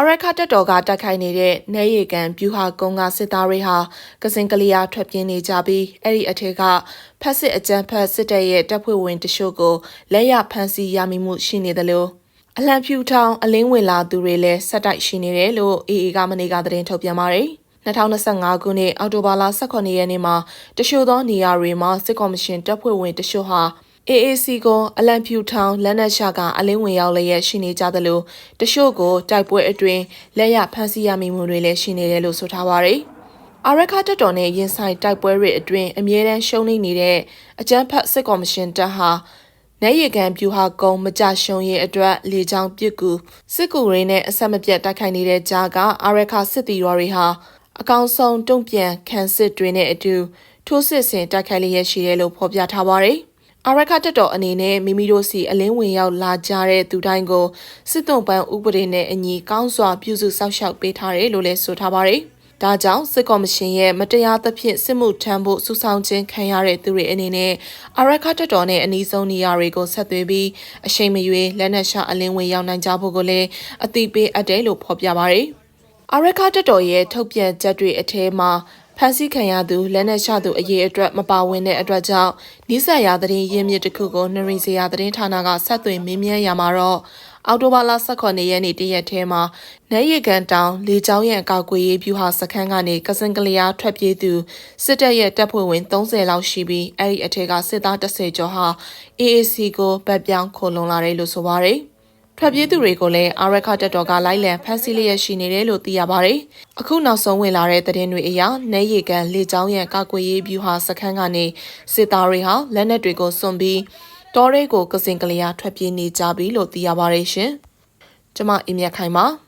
အရက်ခတက်တော်ကတိုက်ခိုက်နေတဲ့နေရီကန်ဗျူဟာကုန်းကစစ်သားတွေဟာကစင်ကလီယာထွက်ပြေးနေကြပြီးအဲ့ဒီအထက်ကဖက်စစ်အကြမ်းဖက်စစ်တပ်ရဲ့တပ်ဖွဲ့ဝင်တချို့ကိုလက်ရဖမ်းဆီးရမိမှုရှိနေတယ်လို့အလံဖြူထောင်အလင်းဝင်လာသူတွေလည်းဆက်တိုက်ရှိနေတယ်လို့ AA ကမနေ့ကသတင်းထုတ်ပြန်ပါတယ်2025ခုနှစ်အောက်တိုဘာလ18ရက်နေ့မှာတရှို့သောနေရာတွေမှာစစ်ကော်မရှင်တပ်ဖွဲ့ဝင်တချို့ဟာ AAC ကိုအလံဖြူထောင်လက်နက်ချကအလင်းဝင်ရောက်လျက်ရှိနေကြသလိုတချို့ကိုတိုက်ပွဲအတွင်းလက်ရဖမ်းဆီးရမိမှုတွေလည်းရှိနေတယ်လို့ဆိုထားပါရယ်အာရခတက်တော်နဲ့ရင်ဆိုင်တိုက်ပွဲတွေအတွင်းအမြဲတမ်းရှုံးနေနေတဲ့အကြမ်းဖက်စစ်ကော်မရှင်တပ်ဟာနေရကန်ပြူဟာကုန်းမကြရှုံရဲ့အတွက်လေကြောင်းပစ်ကူစစ်ကူရင်းနဲ့အဆက်မပြတ်တိုက်ခိုက်နေတဲ့ကြားကအာရခစစ်တီရော်တွေဟာအကောင်ဆုံးတုံ့ပြန်ခံစစ်တွေနဲ့အတူထိုးစစ်ဆင်တိုက်ခိုက်လျက်ရှိတယ်လို့ဖော်ပြထားပါတယ်။ အာရခတက်တော်အနေနဲ့မိမိတို့စီအလင်းဝင်ရောက်လာကြတဲ့သူတိုင်းကိုစစ်တုံးပန်းဥပဒေနဲ့အညီကောင်းစွာပြုစုစောင့်ရှောက်ပေးထားတယ်လို့လည်းဆိုထားပါတယ်။ဒါကြောင့်စစ်ကော်မရှင်ရဲ့မတရားသဖြင့်စစ်မှုထမ်းဖို့စုဆောင်ခြင်းခံရတဲ့သူတွေအနေနဲ့အာရခတက်တော်နဲ့အနီးဆုံးနေရာတွေကိုဆက်သွယ်ပြီးအရှိန်မရွေးလက်နက်ရှာအလင်းဝင်ရောက်နိုင်ကြဖို့ကိုလည်းအသိပေးအပ်တယ်လို့ဖော်ပြပါတယ်။ အာရခတက်တော်ရဲ့ထုတ်ပြန်ချက်တွေအထဲမှာဖန်ဆီးခံရသူလက်နက်ချသူအရေးအတွက်မပါဝင်တဲ့အတွက်ကြောင့်နီးစပ်ရာသတင်းရင်းမြစ်တစ်ခုကိုနှရိစရာသတင်းဌာနကဆက်သွယ်မင်းမြန်းရမှာတော့အော်တိုဘာလ18ရက်နေ့တရက်ထဲမှာနိုင်ရကန်တောင်လေကြောင်းရန်ကောက်ကွေရေးဗျူဟာစခန်းကနေကစင်ကလျာထွက်ပြေးသူစစ်တပ်ရဲ့တပ်ဖွဲ့ဝင်30လောက်ရှိပြီးအဲ့ဒီအထက်ကစစ်သား30ကျော်ဟာ AAC ကိုဗတ်ပြောင်းခိုလုံလာတယ်လို့ဆိုပါတယ်။ ထွက်ပြေးသူတွေကိုလည်းအာရခတက်တော်ကလိုက်လံဖမ်းဆီးလျက်ရှိနေတယ်လို့သိရပါတယ်။အခုနောက်ဆုံးဝင်လာတဲ့သတင်းတွေအရနေရီကန်လေကြောင်းရန်ကာကွယ်ရေးဗျူဟာစခန်းကနေစစ်သားတွေဟာလက်နက်တွေကိုစွန့်ပြီးတောရဲကိုကစင်ကလျာထွက်ပြေးနေကြပြီလို့သိရပါတယ်ရှင်။ကျမအင်းမြတ်ခိုင်ပါ။